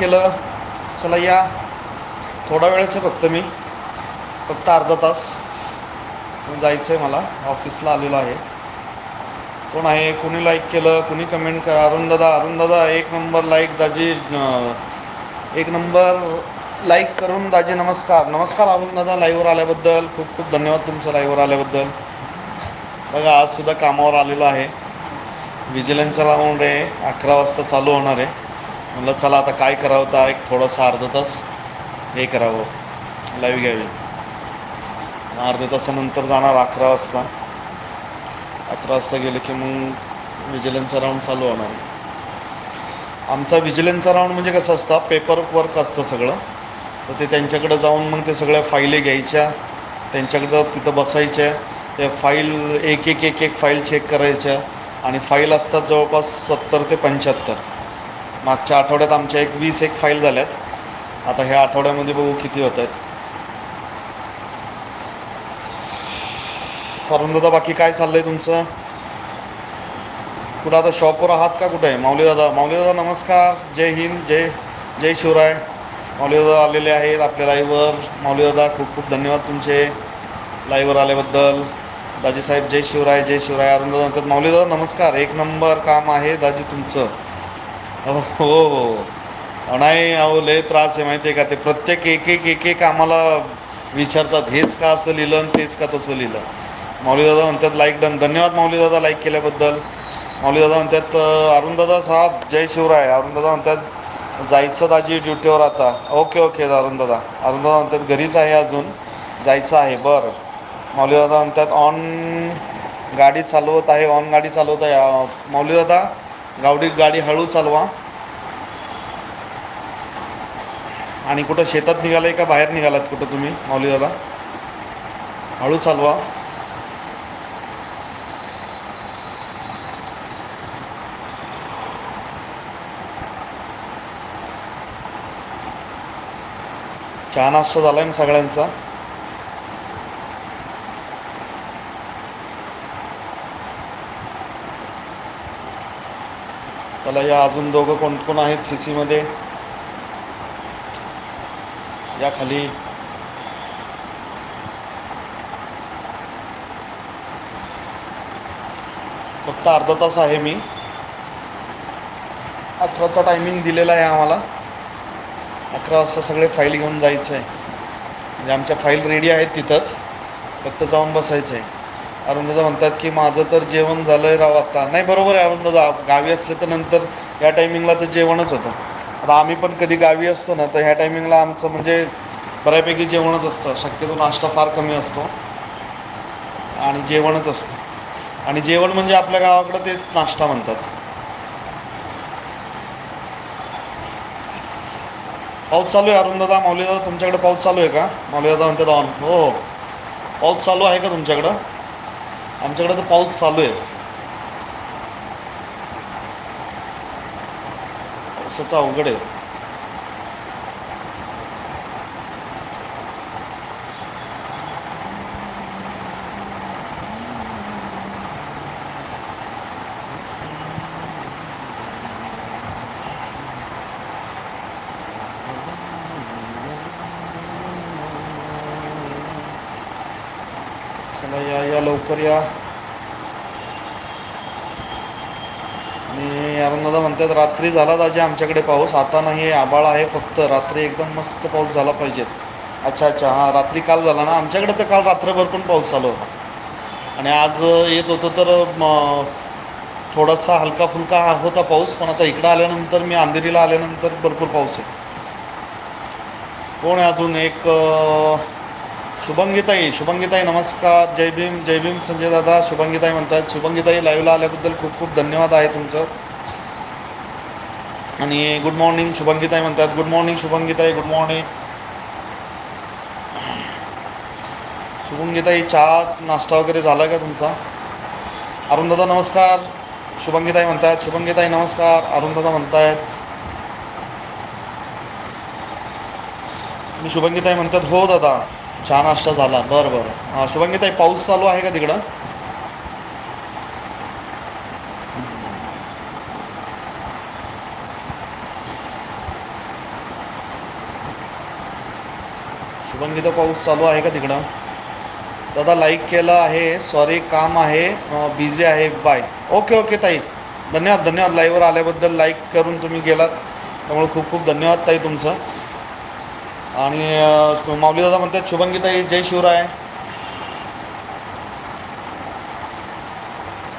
केलं चला या. थोडा वेळच फक्त मी. फक्त अर्धा तास. जायचं आहे मला. ऑफिसला आलेलो आहे. कोण आहे? कुणी लाईक केलं? कुणी कमेंट करा? अरुण दादा अरुण दादा एक नंबर लाईक दाजी एक नंबर लाईक करून दाजी नमस्कार. नमस्कार अरुण दादा लाईव्हवर आल्याबद्दल. खूप खूप धन्यवाद तुमचं लाईव्हवर आल्याबद्दल. बघा आजसुद्धा कामावर आलेलो आहे. विजिलन्सला राऊंड आहे अकरा वाजता चालू होणार आहे. म्हणलं चला आता काय करावं तर एक थोडंसं अर्धा तास हे करावं. लाईव्ह घ्यावी. अर्ध्या तासानंतर जाणार अकरा वाजता. अकरा वाजता गेलं की मग विजिलन्सचा राऊंड चालू होणार. आमचा विजिलन्सचा राऊंड म्हणजे कसं असतं पेपर वर्क असतं सगळं. तर ते त्यांच्याकडे जाऊन मग ते सगळ्या फाईली घ्यायच्या त्यांच्याकडं तिथं बसायच्या त्या फाईल एक एक एक एक फाईल चेक करायच्या. आणि फाईल असतात जवळपास सत्तर ते पंच्याहत्तर. मागच्या आठवड्यात आमच्या एक वीस एक फाईल झाल्यात. आता ह्या आठवड्यामध्ये बघू किती होत आहेत दादा बाकी काय चाललंय तुमचं? कुठं आता शॉपवर आहात का कुठे? आहे माऊली दादा माऊली दादा नमस्कार. जय हिंद जय जय शिवराय. माऊली दादा आलेले आहेत आपल्या लाईव्हवर माऊली दादा खूप खूप धन्यवाद तुमचे लाईव्हवर आल्याबद्दल. दाजी साहेब जय शिवराय जय शिवराय. अरुण दादा म्हणतात माऊली दादा नमस्कार. एक नंबर काम आहे दाजी तुमचं. हो. हो हो नाही अहो लय त्रास आहे माहिती आहे का? ते प्रत्येक एक एक एक एक आम्हाला विचारतात हेच का असं लिहिलं आणि तेच का तसं लिहिलं? माऊलीदादा म्हणतात लाईक डन. धन्यवाद माऊलीदादा लाईक केल्याबद्दल. माऊलीदादा म्हणतात अरुण दादा साहेब जय शिवराय. अरुण दादा म्हणतात जायचं दाजी ड्युटीवर आता. ओके ओके अरुण दादा म्हणतात घरीच आहे अजून. जायचं आहे बरं. माऊलीदादा म्हणतात ऑन गाडी चालवत आहे ऑन गाडी चालवत आहे. माऊलीदादा दादा गावडी गाडी हळू चालवा. आणि कुठं शेतात निघालाय का बाहेर निघालात कुठं तुम्ही माऊली दादा हळू चालवा. चहा नाश्ता झालाय ना सगळ्यांचा. चला या अजून दोघं कोण कोण आहेत सी सीमध्ये या खाली. फक्त अर्धा तास आहे मी. अकराचा टायमिंग दिलेला आहे आम्हाला. अकरा वाजता सगळे फाईल घेऊन जायचं आहे म्हणजे आमच्या फाईल रेडी आहेत तिथंच. फक्त जाऊन बसायचं आहे अरुणदादा म्हणतात की माझं तर जेवण झालं आहे राव आत्ता. नाही बरोबर आहे अरुणदादा गावी असले तर नंतर या टायमिंगला तर जेवणच होतं. आता आम्ही पण कधी गावी असतो ना तर ह्या टायमिंगला आमचं म्हणजे बऱ्यापैकी जेवणच असतं. शक्यतो नाश्ता फार कमी असतो. आणि जेवणच असतं. आणि जेवण म्हणजे आपल्या गावाकडं तेच नाश्ता म्हणतात. पाऊस चालू आहे अरुणदादा माऊलीदादा तुमच्याकडे पाऊस चालू आहे का? माऊलीदादा म्हणतात ऑन हो हो. पाऊस चालू आहे का तुमच्याकडं? आमच्याकडे तर पाऊस चालू आहे. पावसाचं अवघड आहे. चला या या लवकर या. आणि अरुणदादा म्हणतात रात्री झाला दाजी आमच्याकडे पाऊस. आता नाही आहे आबाळ आहे फक्त. रात्री एकदम मस्त पाऊस झाला पाहिजेत अच्छा अच्छा. हां रात्री काल झाला ना? आमच्याकडे तर काल रात्रभर पण पाऊस चालू होता. आणि आज येत होतं तर थोडासा हलका फुलका होता पाऊस. पण आता इकडं आल्यानंतर मी अंधेरीला आल्यानंतर भरपूर पाऊस आहे. कोण आहे अजून? एक शुभंगीताई शुभंगीताई नमस्कार. जय भीम जय भीम संजय दादा. शुभंगीताई म्हणतात शुभंगीताई लाईव्हला आल्याबद्दल खूप खूप धन्यवाद आहे तुमचं. आणि गुड मॉर्निंग शुभंगीताई म्हणतात गुड मॉर्निंग शुभंगीताई गुड मॉर्निंग शुभंगीताई चहा नाश्ता वगैरे झाला का तुमचा? अरुणदादा नमस्कार. शुभंगीताई म्हणतात शुभंगीताई नमस्कार. अरुणदादा म्हणतायत. मी शुभंगीताई म्हणतात हो दादा. चहा नाश्ता झाला. बरं बरं. हां शुभंगीताई पाऊस चालू आहे का तिकडं? शुभंगीता पाऊस चालू आहे का तिकडं? दादा लाईक केलं आहे. सॉरी काम आहे. बिझी आहे. बाय ओके ओके ताई. धन्यवाद धन्यवाद. लाईव्हवर आल्याबद्दल लाईक करून तुम्ही गेलात. त्यामुळे खूप खूप धन्यवाद ताई तुमचं. आणि अं, माऊली दादा म्हणतात शुभंगीताई जय शिवराय.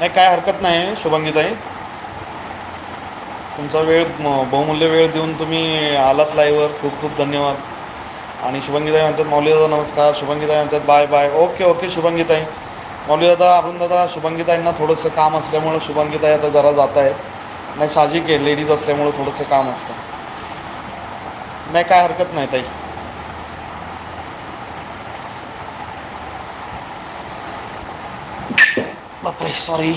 नाही काय हरकत नाही शुभंगीताई. तुमचा वेळ म- बहुमूल्य वेळ देऊन तुम्ही आलात लाईव्हवर खूप खूप धन्यवाद. आणि शुभंगीताई म्हणतात माऊली दादा नमस्कार. शुभंगीताई म्हणतात बाय बाय. ओके ओके शुभंगीताई. माऊली दादा अरुण दादा शुभंगीताईंना थोडंसं काम असल्यामुळं शुभंगीताई आता जरा जात आहेत नाही साहजिक आहे लेडीज असल्यामुळं थोडंसं काम असतं. नाही काय हरकत नाही ताई. सॉरी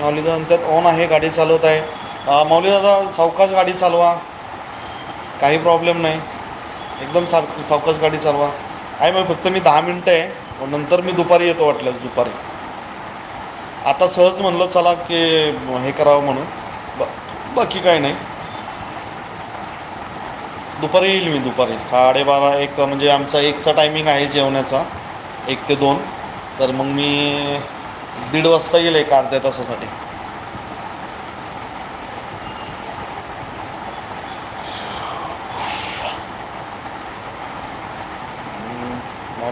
माऊली म्हणतात ऑन आहे गाडी चालवत आहे. अं, दादा सावकाश गाडी चालवा. काही प्रॉब्लेम नाही. एकदम सार सावकाश गाडी चालवा. आहे मग फक्त मी दहा मिनटं आहे. मग नंतर मी दुपारी येतो वाटल्यास दुपारी. आता सहज म्हणलं चला की हे करावं म्हणून. ब बाकी काय नाही. दुपारी येईल मी दुपारी. साडेबारा एक म्हणजे आमचा एकचा टायमिंग आहे जेवणाचा एक ते दोन. तर मग मी दीड वाजता येईल एक अर्ध्या तासासाठी.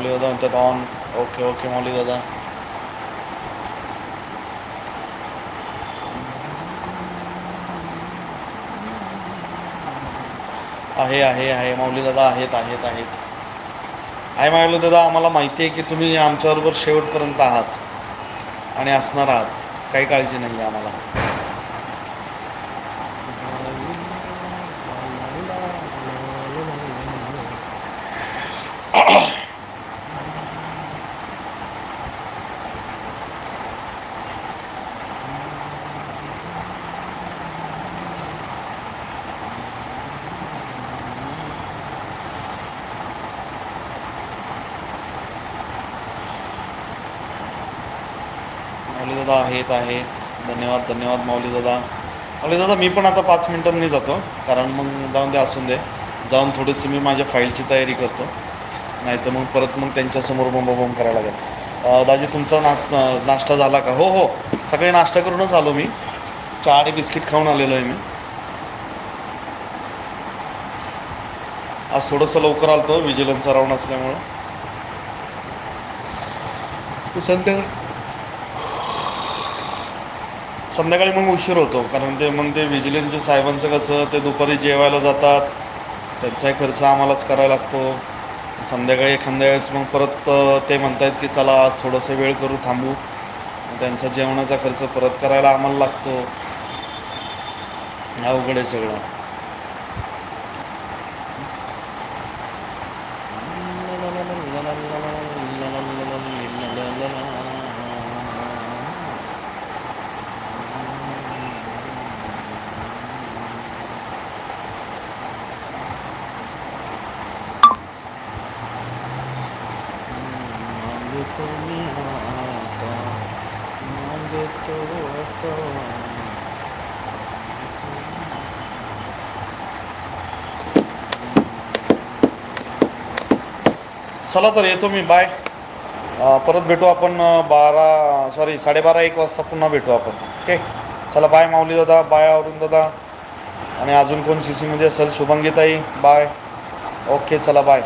मौली दादा म्हणतात ऑन ओके ओके मौली दादा आहे आहे आहे माऊली दादा आहेत आहेत आहेत आहे माऊली दादा आम्हाला माहिती आहे की तुम्ही आमच्याबरोबर शेवटपर्यंत आहात आणि असणार आहात. काही काळजी नाही आहे आम्हाला माऊली दादा आहेत आहेत धन्यवाद धन्यवाद माऊली दादा. माऊली दादा मी पण आता पाच मिनिटांनी जातो कारण मग जाऊन दे असून दे. जाऊन थोडीशी मी माझ्या फाईलची तयारी करतो. नाही तर मग परत मग त्यांच्यासमोर बोंब बोंब करायला लागेल. दाजी तुमचा नाश नाश्ता झाला का? हो हो. सगळे नाश्ता करूनच आलो मी. चहा आणि बिस्किट खाऊन आलेलो आहे मी. आज थोडंसं लवकर आलतो विजिलन्सचा राऊंड असल्यामुळं. संध्याकाळी संध्याकाळी मग उशीर होतो कारण ते मग ते विजिलन्सच्या साहेबांचं कसं ते दुपारी जेवायला जातात. त्यांचाही खर्च आम्हालाच करायला लागतो. संध्याकाळी एखाद्या वेळेस मग परत ते म्हणतात की चला आज थोडंसं वेळ करू थांबू. त्यांचा जेवणाचा खर्च परत करायला आम्हाला लागतो. अवघड आहे सगळं. तुम्ही आता मागतो तो चला तर येतो मी बाय परत भेटू आपण बारा सॉरी साडेबारा एक वाजता पुन्हा भेटू आपण. ओके चला बाय माऊली दादा बाय अरुण दादा. आणि अजून कोण सी सीमध्ये असेल? शुभंगीताई बाय ओके चला बाय